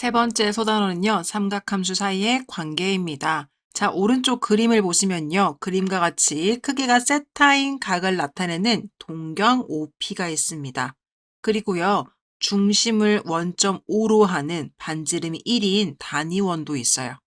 세 번째 소단어는요, 삼각함수 사이의 관계입니다. 자, 오른쪽 그림을 보시면요, 그림과 같이 크기가 세타인 각을 나타내는 동경 OP가 있습니다. 그리고요, 중심을 원점 5로 하는 반지름이 1인 단위원도 있어요.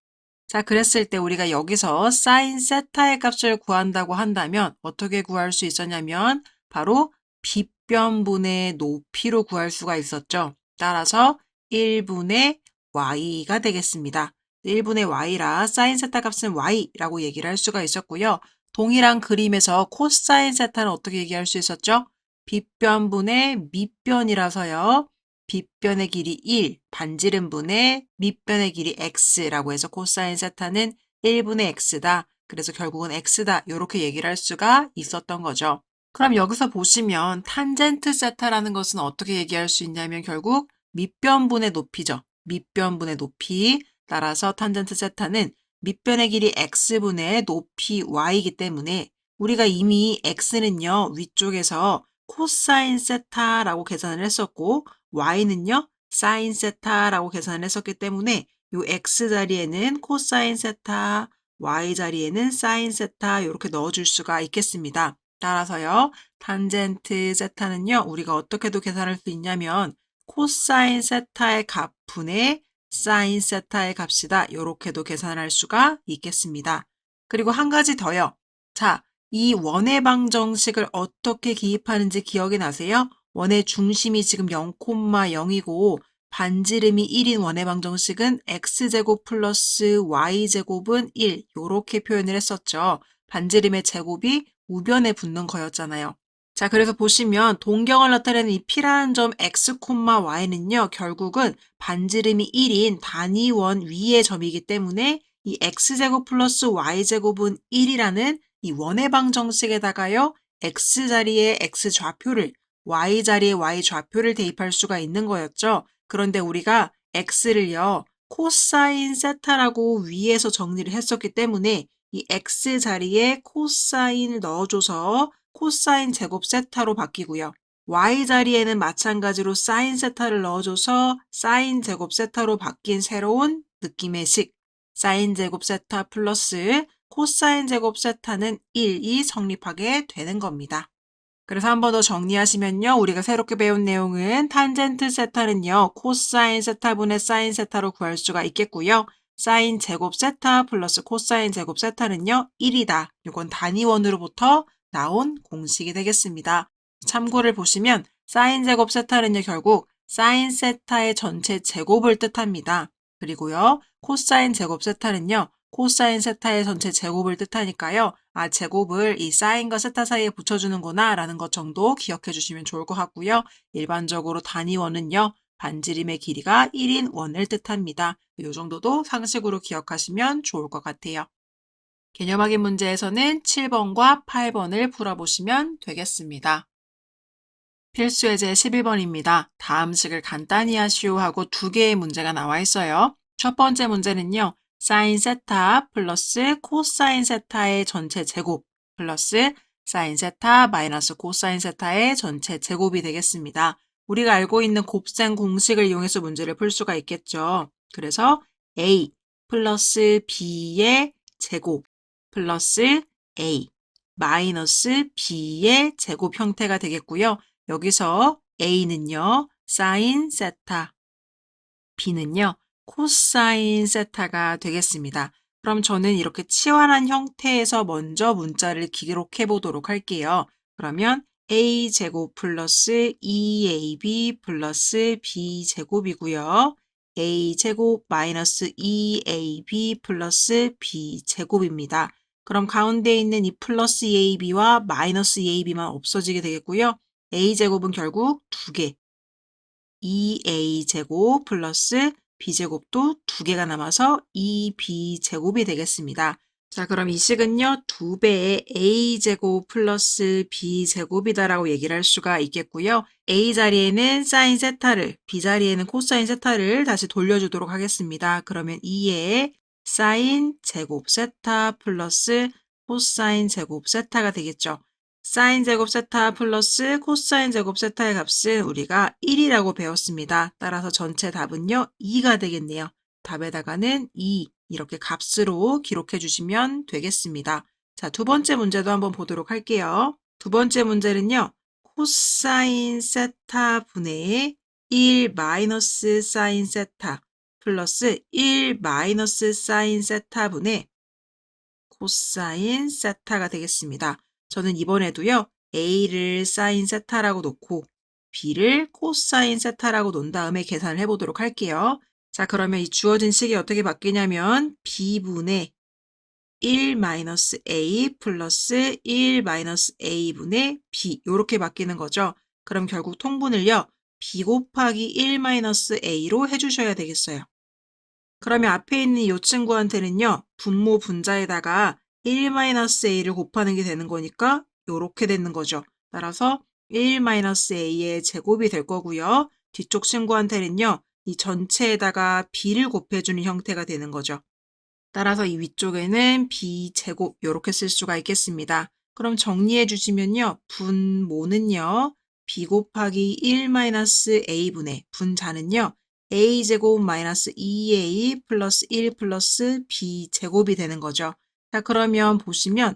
자, 그랬을 때 우리가 여기서 사인 세타의 값을 구한다고 한다면 어떻게 구할 수 있었냐면 바로 빗변분의 높이로 구할 수가 있었죠. 따라서 1분의 y가 되겠습니다. 1분의 y라 사인 세타 값은 y라고 얘기를 할 수가 있었고요. 동일한 그림에서 코사인 세타는 어떻게 얘기할 수 있었죠? 빗변분의 밑변이라서요. 빗변의 길이 1, 반지름분의 밑변의 길이 x라고 해서 코사인 세타는 1분의 x다. 그래서 결국은 x다. 이렇게 얘기를 할 수가 있었던 거죠. 그럼 여기서 보시면 탄젠트 세타라는 것은 어떻게 얘기할 수 있냐면 결국 밑변분의 높이죠. 밑변분의 높이. 따라서 탄젠트 세타는 밑변의 길이 x분의 높이 y이기 때문에 우리가 이미 x는요 위쪽에서 코사인 세타라고 계산을 했었고 y는요 사인 세타라고 계산을 했었기 때문에 요 x 자리에는 코사인 세타, y 자리에는 사인 세타 이렇게 넣어줄 수가 있겠습니다. 따라서요 탄젠트 세타는요 우리가 어떻게도 계산할 수 있냐면 코사인 세타의 값분의 사인 세타의 값이다. 이렇게도 계산할 수가 있겠습니다. 그리고 한 가지 더요. 자, 이 원의 방정식을 어떻게 기입하는지 기억이 나세요? 원의 중심이 지금 0,0이고 반지름이 1인 원의 방정식은 x제곱 플러스 y제곱은 1 이렇게 표현을 했었죠. 반지름의 제곱이 우변에 붙는 거였잖아요. 자, 그래서 보시면 동경을 나타내는 이 P라는 점 x, y는요, 결국은 반지름이 1인 단위원 위의 점이기 때문에 이 x제곱 플러스 y제곱은 1이라는 이 원의 방정식에다가요, x 자리에 x 좌표를, y 자리에 y 좌표를 대입할 수가 있는 거였죠. 그런데 우리가 x를요, 코사인 세타라고 위에서 정리를 했었기 때문에 이 x 자리에 코사인을 넣어줘서 코사인 제곱 세타로 바뀌고요. y 자리에는 마찬가지로 사인 세타를 넣어줘서 사인 제곱 세타로 바뀐 새로운 느낌의 식. 사인 제곱 세타 플러스 코사인 제곱 세타는 1이 성립하게 되는 겁니다. 그래서 한 번 더 정리하시면요. 우리가 새롭게 배운 내용은 탄젠트 세타는요. 코사인 세타분의 사인 세타로 구할 수가 있겠고요. 사인 제곱 세타 플러스 코사인 제곱 세타는요. 1이다. 이건 단위원으로부터 나온 공식이 되겠습니다. 참고를 보시면 사인 제곱 세타는요 결국 사인 세타의 전체 제곱을 뜻합니다. 그리고요 코사인 제곱 세타는요 코사인 세타의 전체 제곱을 뜻하니까요. 아 제곱을 이 사인과 세타 사이에 붙여주는구나 라는 것 정도 기억해 주시면 좋을 것 같고요. 일반적으로 단위원은요. 반지름의 길이가 1인 원을 뜻합니다. 이 정도도 상식으로 기억하시면 좋을 것 같아요. 개념 확인 문제에서는 7번과 8번을 풀어보시면 되겠습니다. 필수 예제 11번입니다. 다음 식을 간단히 하시오 하고 두 개의 문제가 나와 있어요. 첫 번째 문제는요. 사인 세타 플러스 코사인 세타의 전체 제곱 플러스 사인 세타 마이너스 코사인 세타의 전체 제곱이 되겠습니다. 우리가 알고 있는 곱셈 공식을 이용해서 문제를 풀 수가 있겠죠. 그래서 a 플러스 b의 제곱 플러스 a 마이너스 b의 제곱 형태가 되겠고요. 여기서 a는요. 사인 세타, b는요. 코사인 세타가 되겠습니다. 그럼 저는 이렇게 치환한 형태에서 먼저 문자를 기록해 보도록 할게요. 그러면 a제곱 플러스 2ab 플러스 b제곱이고요. a제곱 마이너스 2ab 플러스 b제곱입니다. 그럼 가운데 있는 이 플러스 2ab와 마이너스 2ab만 없어지게 되겠고요. a제곱은 결국 2개. 2a제곱 플러스 b제곱도 2개가 남아서 2b제곱이 되겠습니다. 자, 그럼 이 식은요, 2배의 a제곱 플러스 b제곱이다라고 얘기를 할 수가 있겠고요. a 자리에는 사인 세타를, b 자리에는 코사인 세타를 다시 돌려주도록 하겠습니다. 그러면 2의 사인 제곱 세타 플러스 코사인 제곱 세타가 되겠죠. 사인 제곱 세타 플러스 코사인 제곱 세타의 값은 우리가 1이라고 배웠습니다. 따라서 전체 답은요, 2가 되겠네요. 답에다가는 2 이렇게 값으로 기록해 주시면 되겠습니다. 자, 두 번째 문제도 한번 보도록 할게요. 두 번째 문제는요, 코사인 세타 분의 1 마이너스 사인 세타 플러스 1 마이너스 사인 세타 분의 코사인 세타가 되겠습니다. 저는 이번에도요, A를 사인 세타라고 놓고 B를 코사인 세타라고 놓은 다음에 계산을 해보도록 할게요. 자, 그러면 이 주어진 식이 어떻게 바뀌냐면 B분의 1 마이너스 A 플러스 1 마이너스 A분의 B 이렇게 바뀌는 거죠. 그럼 결국 통분을요. B 곱하기 1 마이너스 A로 해주셔야 되겠어요. 그러면 앞에 있는 이 친구한테는요. 분모 분자에다가 1 마이너스 A를 곱하는 게 되는 거니까 이렇게 되는 거죠. 따라서 1 마이너스 A의 제곱이 될 거고요. 뒤쪽 친구한테는요. 이 전체에다가 B를 곱해주는 형태가 되는 거죠. 따라서 이 위쪽에는 B제곱 이렇게 쓸 수가 있겠습니다. 그럼 정리해 주시면요. 분모는요. B 곱하기 1 마이너스 A분의 분자는요. A제곱 마이너스 2A 플러스 1 플러스 B제곱이 되는 거죠. 자, 그러면 보시면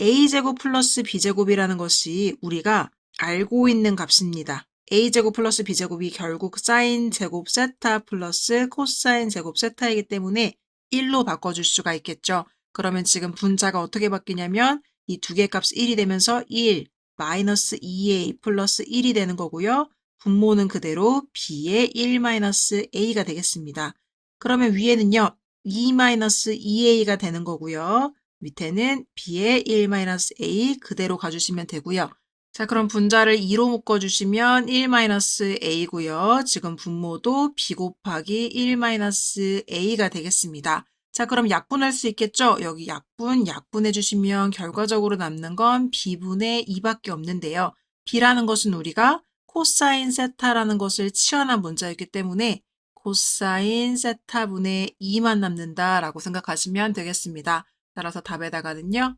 A제곱 플러스 B제곱이라는 것이 우리가 알고 있는 값입니다. A제곱 플러스 B제곱이 결국 사인 제곱 세타 플러스 코사인 제곱 세타이기 때문에 1로 바꿔줄 수가 있겠죠. 그러면 지금 분자가 어떻게 바뀌냐면 이 두 개 값 1이 되면서 1 마이너스 2a 플러스 1이 되는 거고요. 분모는 그대로 b의 1 마이너스 a가 되겠습니다. 그러면 위에는요. 2 마이너스 2a가 되는 거고요. 밑에는 b의 1 마이너스 a 그대로 가주시면 되고요. 자, 그럼 분자를 2로 묶어주시면 1 마이너스 a고요. 지금 분모도 b 곱하기 1 마이너스 a가 되겠습니다. 자, 그럼 약분할 수 있겠죠? 여기 약분, 약분해 주시면 결과적으로 남는 건 b분의 2밖에 없는데요. b라는 것은 우리가 코사인 세타라는 것을 치환한 문자였기 때문에 코사인 세타분의 2만 남는다라고 생각하시면 되겠습니다. 따라서 답에다가는요.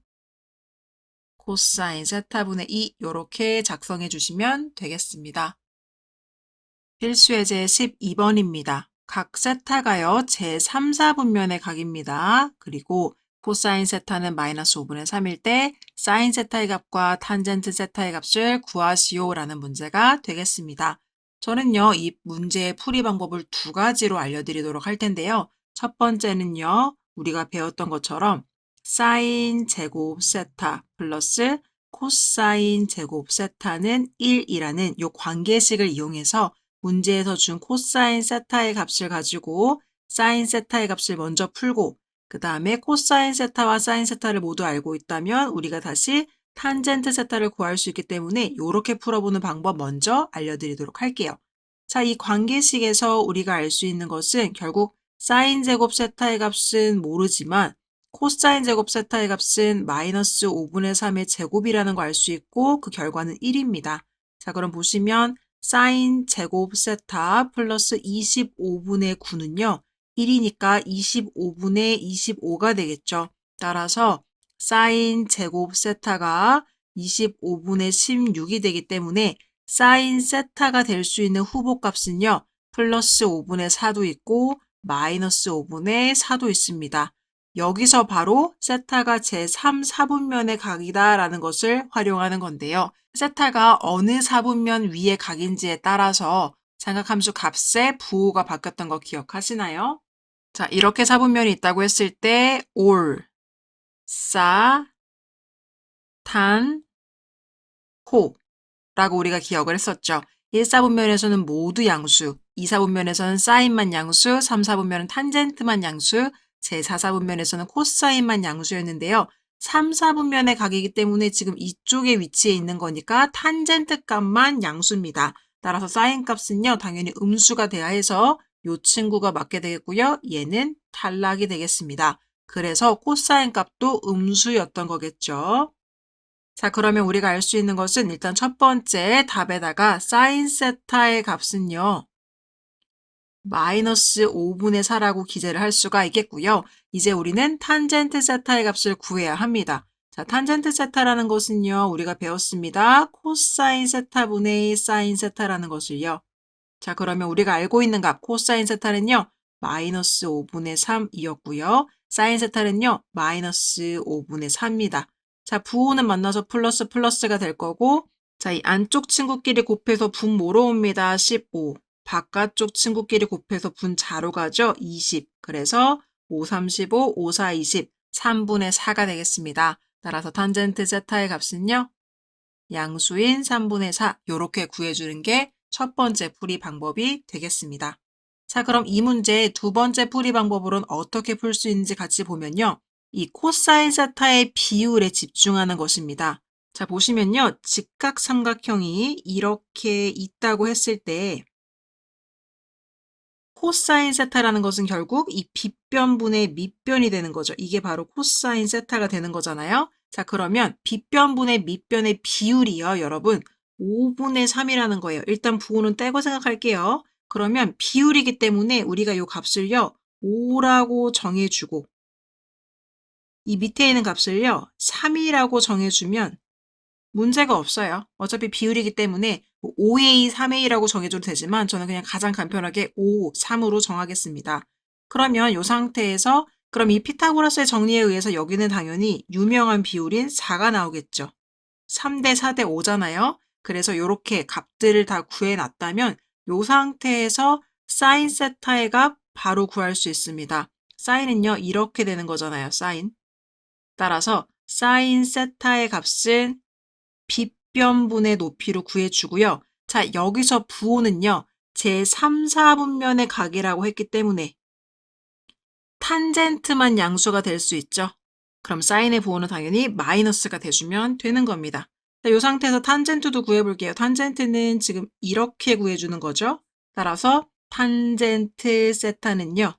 코사인 세타분의 2 이렇게 작성해 주시면 되겠습니다. 필수 예제 12번입니다. 각 세타가요. 제3, 4분면의 각입니다. 그리고 코사인 세타는 마이너스 5분의 3일 때 사인 세타의 값과 탄젠트 세타의 값을 구하시오라는 문제가 되겠습니다. 저는요. 이 문제의 풀이 방법을 두 가지로 알려드리도록 할 텐데요. 첫 번째는요. 우리가 배웠던 것처럼 사인 제곱 세타 플러스 코사인 제곱 세타는 1이라는 이 관계식을 이용해서 문제에서 준 코사인 세타의 값을 가지고 사인 세타의 값을 먼저 풀고 그 다음에 코사인 세타와 사인 세타를 모두 알고 있다면 우리가 다시 탄젠트 세타를 구할 수 있기 때문에 이렇게 풀어보는 방법 먼저 알려드리도록 할게요. 자, 이 관계식에서 우리가 알 수 있는 것은 결국 사인 제곱 세타의 값은 모르지만 코사인 제곱 세타의 값은 마이너스 5분의 3의 제곱이라는 거 알 수 있고 그 결과는 1입니다. 자 그럼 보시면 사인 제곱 세타 플러스 25분의 9는요. 1이니까 25분의 25가 되겠죠. 따라서 사인 제곱 세타가 25분의 16이 되기 때문에 사인 세타가 될 수 있는 후보값은요. 플러스 5분의 4도 있고 마이너스 5분의 4도 있습니다. 여기서 바로 세타가 제3 사분면의 각이다라는 것을 활용하는 건데요. 세타가 어느 사분면 위의 각인지에 따라서 삼각함수 값의 부호가 바뀌었던 거 기억하시나요? 자, 이렇게 사분면이 있다고 했을 때 올, 싸, 탄, 호 라고 우리가 기억을 했었죠. 1사분면에서는 모두 양수, 2사분면에서는 사인만 양수, 3사분면은 탄젠트만 양수, 제4사분면에서는 코사인만 양수였는데요. 3, 4분면의 각이기 때문에 지금 이쪽에 위치해 있는 거니까 탄젠트 값만 양수입니다. 따라서 사인 값은요, 당연히 음수가 돼야 해서 이 친구가 맞게 되겠고요. 얘는 탈락이 되겠습니다. 그래서 코사인 값도 음수였던 거겠죠. 자, 그러면 우리가 알 수 있는 것은 일단 첫 번째 답에다가 사인 세타의 값은요. 마이너스 5분의 4라고 기재를 할 수가 있겠고요. 이제 우리는 탄젠트 세타의 값을 구해야 합니다. 자, 탄젠트 세타라는 것은요, 우리가 배웠습니다. 코사인 세타분의 사인 세타라는 것을요. 자, 그러면 우리가 알고 있는 값, 코사인 세타는요, 마이너스 5분의 3이었고요. 사인 세타는요, 마이너스 5분의 4입니다. 자, 부호는 만나서 플러스 플러스가 될 거고, 자, 이 안쪽 친구끼리 곱해서 분 뭐로 옵니다. 15. 바깥쪽 친구끼리 곱해서 분 자로 가죠. 20. 그래서 5, 35, 5, 4, 20. 3분의 4가 되겠습니다. 따라서 탄젠트 세타의 값은요. 양수인 3분의 4 요렇게 구해주는 게 첫 번째 풀이 방법이 되겠습니다. 자 그럼 이 문제 두 번째 풀이 방법으로는 어떻게 풀 수 있는지 같이 보면요. 이 코사인 세타의 비율에 집중하는 것입니다. 자 보시면요. 직각 삼각형이 이렇게 있다고 했을 때 코사인 세타라는 것은 결국 이 빗변분의 밑변이 되는 거죠. 이게 바로 코사인 세타가 되는 거잖아요. 자, 그러면 빗변분의 밑변의 비율이요, 여러분. 5분의 3이라는 거예요. 일단 부호는 떼고 생각할게요. 그러면 비율이기 때문에 우리가 이 값을요, 5라고 정해주고, 이 밑에 있는 값을요, 3이라고 정해주면 문제가 없어요. 어차피 비율이기 때문에 5A, 3A라고 정해줘도 되지만 저는 그냥 가장 간편하게 5, 3으로 정하겠습니다. 그러면 이 상태에서 그럼 이 피타고라스의 정리에 의해서 여기는 당연히 유명한 비율인 4가 나오겠죠. 3대 4대 5잖아요. 그래서 이렇게 값들을 다 구해놨다면 이 상태에서 사인 세타의 값 바로 구할 수 있습니다. 사인은요 이렇게 되는 거잖아요. 사인. 따라서 사인 세타의 값은 빗변분의 높이로 구해주고요. 자, 여기서 부호는요. 제 3, 4분면의 각이라고 했기 때문에 탄젠트만 양수가 될 수 있죠. 그럼 사인의 부호는 당연히 마이너스가 돼주면 되는 겁니다. 자, 이 상태에서 탄젠트도 구해볼게요. 탄젠트는 지금 이렇게 구해주는 거죠. 따라서 탄젠트 세타는요.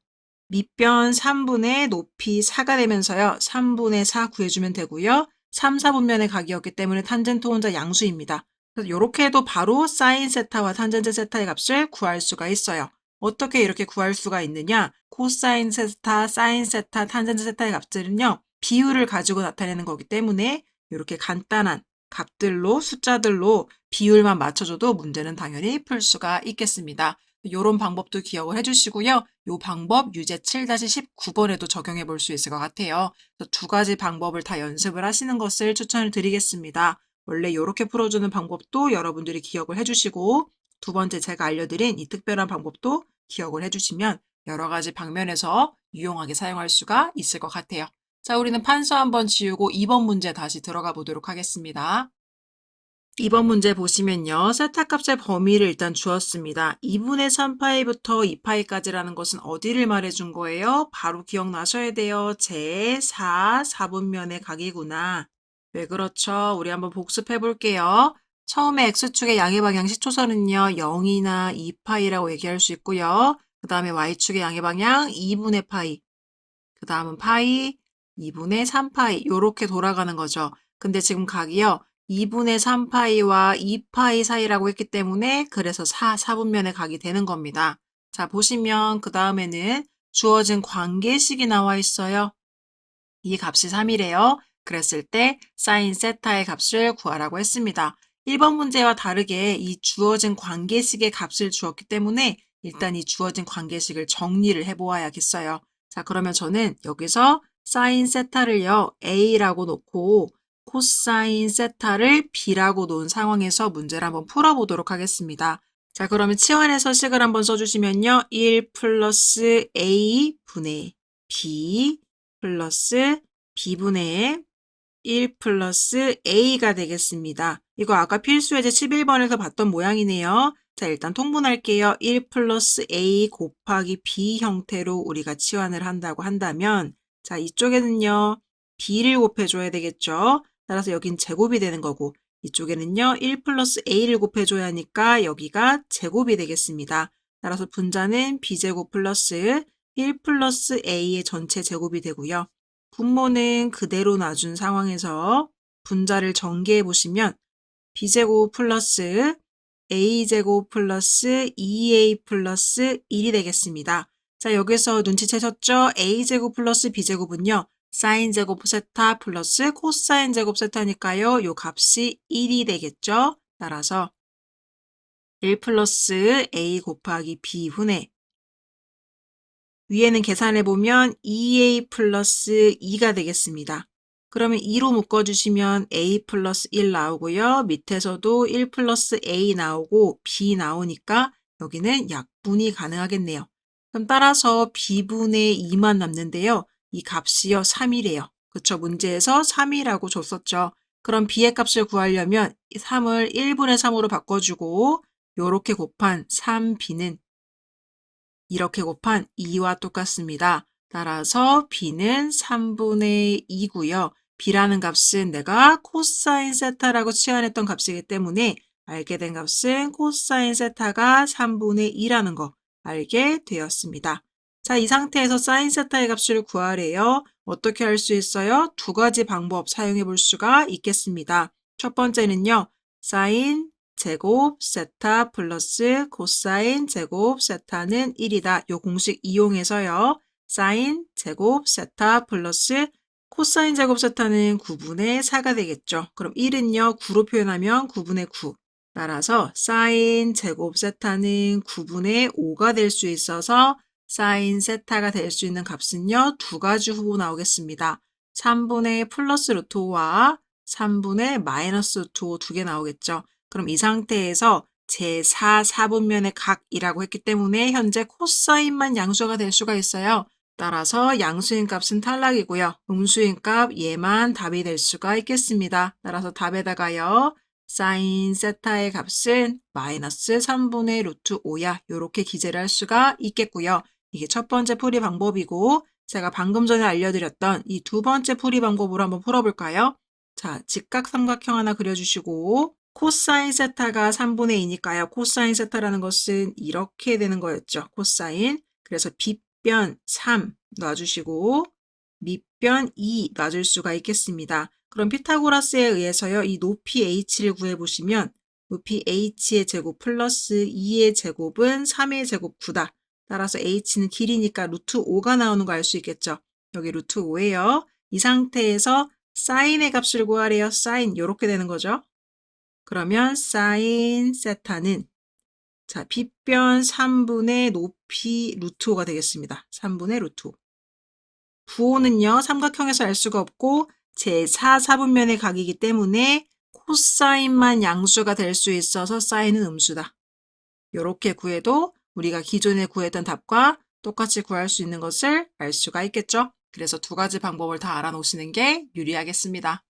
밑변 3분의 높이 4가 되면서요. 3분의 4 구해주면 되고요. 3, 4분면의 각이었기 때문에 탄젠트 혼자 양수입니다. 그래서 이렇게 해도 바로 사인 세타와 탄젠트 세타의 값을 구할 수가 있어요. 어떻게 이렇게 구할 수가 있느냐? 코사인 세타, 사인 세타, 탄젠트 세타의 값들은요. 비율을 가지고 나타내는 거기 때문에 이렇게 간단한 값들로 숫자들로 비율만 맞춰줘도 문제는 당연히 풀 수가 있겠습니다. 이런 방법도 기억을 해주시고요. 이 방법 유제 7-19번에도 적용해 볼 수 있을 것 같아요. 두 가지 방법을 다 연습을 하시는 것을 추천을 드리겠습니다. 원래 이렇게 풀어주는 방법도 여러분들이 기억을 해주시고 두 번째 제가 알려드린 이 특별한 방법도 기억을 해주시면 여러 가지 방면에서 유용하게 사용할 수가 있을 것 같아요. 자, 우리는 판서 한번 지우고 2번 문제 다시 들어가 보도록 하겠습니다. 2번 문제 보시면요. 세타 값의 범위를 일단 주었습니다. 2분의 3파이부터 2파이까지라는 것은 어디를 말해준 거예요? 바로 기억나셔야 돼요. 제4, 4분면의 각이구나. 왜 그렇죠? 우리 한번 복습해 볼게요. 처음에 X축의 양의 방향 시초선은요. 0이나 2파이라고 얘기할 수 있고요. 그 다음에 Y축의 양의 방향 2분의 파이. 그 다음은 파이, 2분의 3파이. 요렇게 돌아가는 거죠. 근데 지금 각이요. 2분의 3파이와 2파이 사이라고 했기 때문에 그래서 4, 4분면의 각이 되는 겁니다. 자, 보시면 그 다음에는 주어진 관계식이 나와 있어요. 이 값이 3이래요. 그랬을 때 사인 세타의 값을 구하라고 했습니다. 1번 문제와 다르게 이 주어진 관계식의 값을 주었기 때문에 일단 이 주어진 관계식을 정리를 해보아야겠어요. 자, 그러면 저는 여기서 사인 세타를요, A라고 놓고 코사인 세타를 B라고 놓은 상황에서 문제를 한번 풀어보도록 하겠습니다. 자, 그러면 치환해서 식을 한번 써주시면요. 1 플러스 A 분의 B 플러스 B분의 1 플러스 A가 되겠습니다. 이거 아까 필수예제 11번에서 봤던 모양이네요. 자, 일단 통분할게요. 1 플러스 A 곱하기 B 형태로 우리가 치환을 한다고 한다면 자, 이쪽에는요. B를 곱해줘야 되겠죠. 따라서 여긴 제곱이 되는 거고 이쪽에는요. 1 플러스 A를 곱해줘야 하니까 여기가 제곱이 되겠습니다. 따라서 분자는 B제곱 플러스 1 플러스 A의 전체 제곱이 되고요. 분모는 그대로 놔준 상황에서 분자를 전개해 보시면 B제곱 플러스 A제곱 플러스 2A 플러스 1이 되겠습니다. 자, 여기서 눈치채셨죠? A제곱 플러스 B제곱은요. 사인 제곱 세타 플러스 코사인 제곱 세타니까요. 요 값이 1이 되겠죠. 따라서 1 플러스 a 곱하기 b분의 위에는 계산해 보면 2a 플러스 2가 되겠습니다. 그러면 2로 묶어주시면 a 플러스 1 나오고요. 밑에서도 1 플러스 a 나오고 b 나오니까 여기는 약분이 가능하겠네요. 그럼 따라서 b분의 2만 남는데요. 이 값이요 3이래요. 그쵸? 문제에서 3이라고 줬었죠. 그럼 b의 값을 구하려면 3을 1분의 3으로 바꿔주고 요렇게 곱한 3b는 이렇게 곱한 2와 똑같습니다. 따라서 b는 3분의 2고요. b라는 값은 내가 코사인 세타라고 치환했던 값이기 때문에 알게 된 값은 코사인 세타가 3분의 2라는 거 알게 되었습니다. 자, 이 상태에서 사인 세타의 값을 구하래요. 어떻게 할 수 있어요? 두 가지 방법 사용해 볼 수가 있겠습니다. 첫 번째는요. 사인 제곱 세타 플러스 코사인 제곱 세타는 1이다. 요 공식 이용해서요. 사인 제곱 세타 플러스 코사인 제곱 세타는 9분의 4가 되겠죠. 그럼 1은요. 9로 표현하면 9분의 9. 따라서 사인 제곱 세타는 9분의 5가 될 수 있어서 사인 세타가 될 수 있는 값은요. 두 가지 후보 나오겠습니다. 3분의 플러스 루트 5와 3분의 마이너스 루트 5 두 개 나오겠죠. 그럼 이 상태에서 제4 4분면의 각이라고 했기 때문에 현재 코사인만 양수가 될 수가 있어요. 따라서 양수인 값은 탈락이고요. 음수인 값 얘만 답이 될 수가 있겠습니다. 따라서 답에다가요. 사인 세타의 값은 마이너스 3분의 루트 5야. 이렇게 기재를 할 수가 있겠고요. 이게 첫 번째 풀이 방법이고 제가 방금 전에 알려드렸던 이 두 번째 풀이 방법으로 한번 풀어볼까요? 자, 직각삼각형 하나 그려주시고 코사인 세타가 3분의 2니까요. 코사인 세타라는 것은 이렇게 되는 거였죠. 코사인. 그래서 빗변 3 놔주시고 밑변 2 놔줄 수가 있겠습니다. 그럼 피타고라스에 의해서요. 이 높이 h를 구해보시면 높이 h의 제곱 플러스 2의 제곱은 3의 제곱 9다. 따라서 h는 길이니까 루트 5가 나오는 거 알 수 있겠죠. 여기 루트 5예요. 이 상태에서 사인의 값을 구하래요. 사인 이렇게 되는 거죠. 그러면 사인 세타는 자 빗변 3분의 높이 루트 5가 되겠습니다. 3분의 루트 5. 부호는요. 삼각형에서 알 수가 없고 제4 4분면의 각이기 때문에 코사인만 양수가 될 수 있어서 사인은 음수다. 이렇게 구해도 우리가 기존에 구했던 답과 똑같이 구할 수 있는 것을 알 수가 있겠죠. 그래서 두 가지 방법을 다 알아놓으시는 게 유리하겠습니다.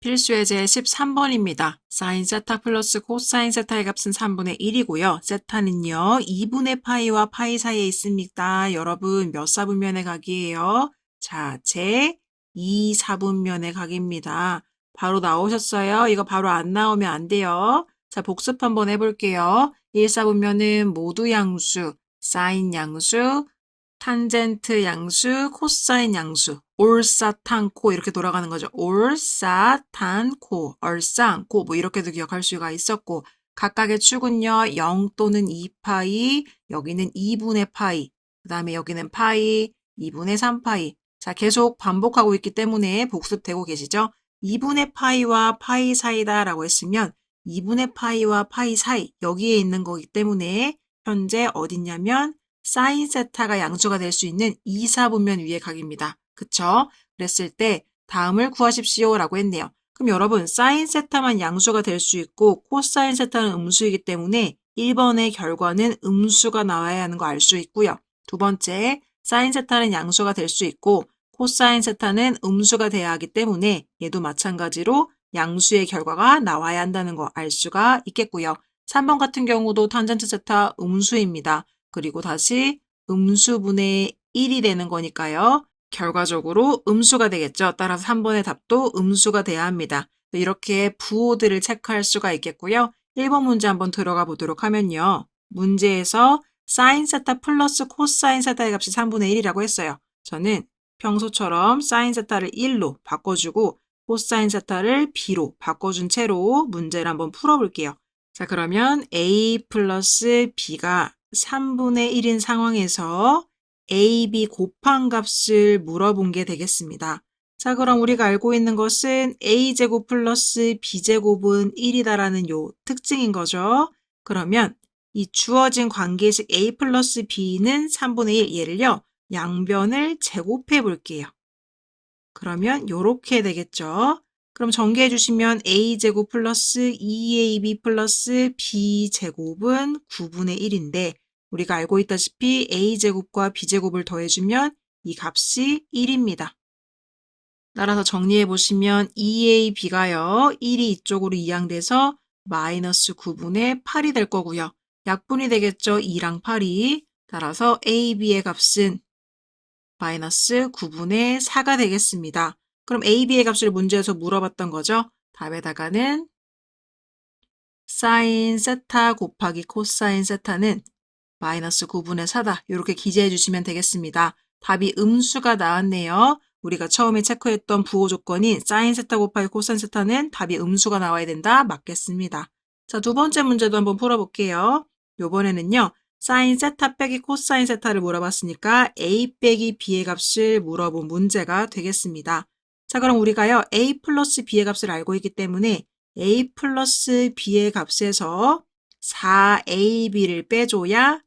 필수 예제 13번입니다. 사인 세타 플러스 코사인 세타의 값은 3분의 1이고요. 세타는요. 2분의 파이와 파이 사이에 있습니다. 여러분 몇 사분면의 각이에요? 자, 제 2, 4분면의 각입니다. 바로 나오셨어요? 이거 바로 안 나오면 안 돼요. 자, 복습 한번 해볼게요. 1, 4분면은 모두 양수, 사인 양수, 탄젠트 양수, 코사인 양수, 올사탄코 이렇게 돌아가는 거죠. 올사탄코, 얼쌍코 뭐 이렇게도 기억할 수가 있었고 각각의 축은요 0 또는 2파이, 여기는 2분의 파이, 그 다음에 여기는 파이, 2분의 3파이. 자 계속 반복하고 있기 때문에 복습되고 계시죠? 2분의 파이와 파이 사이다 라고 했으면 2분의 파이와 파이 사이 여기에 있는 거기 때문에 현재 어딨냐면 사인 세타가 양수가 될 수 있는 2, 4분면 위의 각입니다. 그쵸? 그랬을 때 다음을 구하십시오 라고 했네요. 그럼 여러분 사인 세타만 양수가 될 수 있고 코사인 세타는 음수이기 때문에 1번의 결과는 음수가 나와야 하는 거 알 수 있고요. 두 번째 사인 세타는 양수가 될 수 있고 코사인 세타는 음수가 돼야 하기 때문에 얘도 마찬가지로 양수의 결과가 나와야 한다는 거 알 수가 있겠고요. 3번 같은 경우도 탄젠트 세타 음수입니다. 그리고 다시 음수분의 1이 되는 거니까요. 결과적으로 음수가 되겠죠. 따라서 3번의 답도 음수가 돼야 합니다. 이렇게 부호들을 체크할 수가 있겠고요. 1번 문제 한번 들어가 보도록 하면요. 문제에서 사인 세타 플러스 코사인 세타의 값이 3분의 1이라고 했어요. 저는 평소처럼 사인 세타를 1로 바꿔주고 코사인 세타를 b로 바꿔준 채로 문제를 한번 풀어볼게요. 자 그러면 a 플러스 b가 3분의 1인 상황에서 a, b 곱한 값을 물어본 게 되겠습니다. 자, 그럼 우리가 알고 있는 것은 a제곱 플러스 b제곱은 1이다라는 요 특징인 거죠. 그러면 이 주어진 관계식 a 플러스 b는 3분의 1 얘를요. 양변을 제곱해 볼게요. 그러면 요렇게 되겠죠. 그럼 전개해 주시면 a제곱 플러스 2ab 플러스 b제곱은 9분의 1인데 우리가 알고 있다시피 a제곱과 b제곱을 더해주면 이 값이 1입니다. 따라서 정리해 보시면 2ab가요. 1이 이쪽으로 이항돼서 마이너스 9분의 8이 될 거고요. 약분이 되겠죠. 2랑 8이. 따라서 ab의 값은 마이너스 9분의 4가 되겠습니다. 그럼 ab의 값을 문제에서 물어봤던 거죠. 답에다가는 사인 세타 곱하기 코사인 세타는 마이너스 9분의 4다. 이렇게 기재해 주시면 되겠습니다. 답이 음수가 나왔네요. 우리가 처음에 체크했던 부호 조건인 사인 세타 곱하기 코사인 세타는 답이 음수가 나와야 된다. 맞겠습니다. 자, 두 번째 문제도 한번 풀어볼게요. 요번에는요. 사인 세타 빼기 코사인 세타를 물어봤으니까 a 빼기 b의 값을 물어본 문제가 되겠습니다. 자, 그럼 우리가요. a 플러스 b의 값을 알고 있기 때문에 a 플러스 b의 값에서 4ab를 빼줘야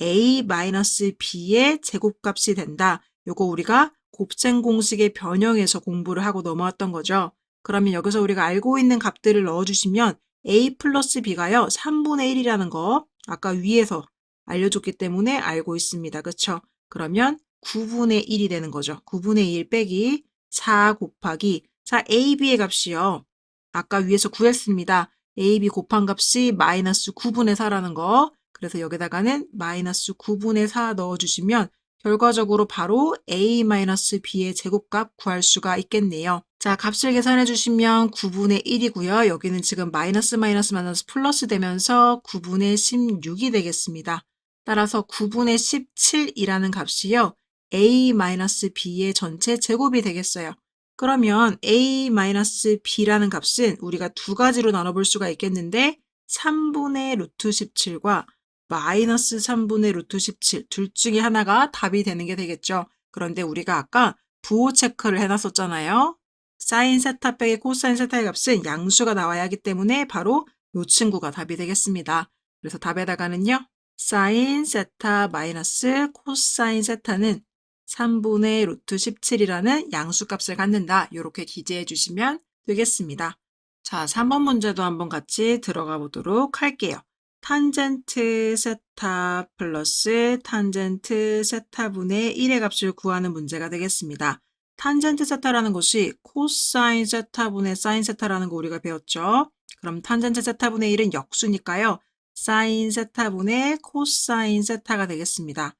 a 마이너스 b의 제곱값이 된다. 요거 우리가 곱셈 공식의 변형에서 공부를 하고 넘어왔던 거죠. 그러면 여기서 우리가 알고 있는 값들을 넣어주시면 a 플러스 b가요. 3분의 1이라는 거 아까 위에서 알려줬기 때문에 알고 있습니다. 그쵸? 그러면 9분의 1이 되는 거죠. 9분의 1 빼기 4 곱하기 자 ab의 값이요. 아까 위에서 구했습니다. ab 곱한 값이 마이너스 9분의 4라는 거. 그래서 여기다가는 마이너스 9분의 4 넣어주시면 결과적으로 바로 a-b의 제곱값 구할 수가 있겠네요. 자, 값을 계산해 주시면 9분의 1이고요. 여기는 지금 마이너스 마이너스 마이너스 플러스 되면서 9분의 16이 되겠습니다. 따라서 9분의 17이라는 값이요. a-b의 전체 제곱이 되겠어요. 그러면 a-b라는 값은 우리가 두 가지로 나눠볼 수가 있겠는데 3분의 루트 17과 마이너스 3분의 루트 17 둘 중에 하나가 답이 되는 게 되겠죠. 그런데 우리가 아까 부호 체크를 해놨었잖아요. 사인 세타 빼기 코사인 세타의 값은 양수가 나와야 하기 때문에 바로 이 친구가 답이 되겠습니다. 그래서 답에다가는요. 사인 세타 마이너스 코사인 세타는 3분의 루트 17이라는 양수값을 갖는다. 이렇게 기재해 주시면 되겠습니다. 자, 3번 문제도 한번 같이 들어가 보도록 할게요. 탄젠트 세타 플러스 탄젠트 세타분의 1의 값을 구하는 문제가 되겠습니다. 탄젠트 세타라는 것이 코사인 세타분의 사인 세타라는 거 우리가 배웠죠. 그럼 탄젠트 세타분의 1은 역수니까요. 사인 세타분의 코사인 세타가 되겠습니다.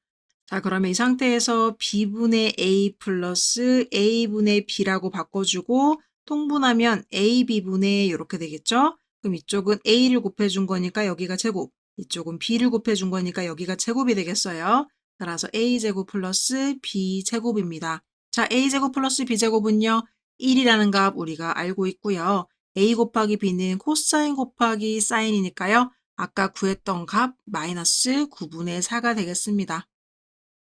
자, 그러면 이 상태에서 b분의 a 플러스 a분의 b라고 바꿔주고 통분하면 ab분의 이렇게 되겠죠? 그럼 이쪽은 a를 곱해준 거니까 여기가 제곱, 이쪽은 b를 곱해준 거니까 여기가 제곱이 되겠어요. 따라서 a제곱 플러스 b제곱입니다. 자, a제곱 플러스 b제곱은요. 1이라는 값 우리가 알고 있고요. a 곱하기 b는 코사인 곱하기 사인이니까요. 아까 구했던 값 마이너스 9분의 4가 되겠습니다.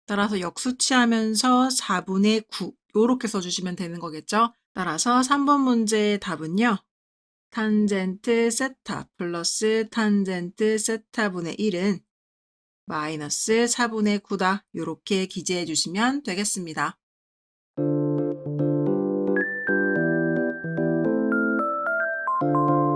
따라서 역수치하면서 4분의 9 이렇게 써주시면 되는 거겠죠. 따라서 3번 문제의 답은요. 탄젠트 세타 플러스 탄젠트 세타분의 1은 마이너스 4분의 9다. 이렇게 기재해 주시면 되겠습니다.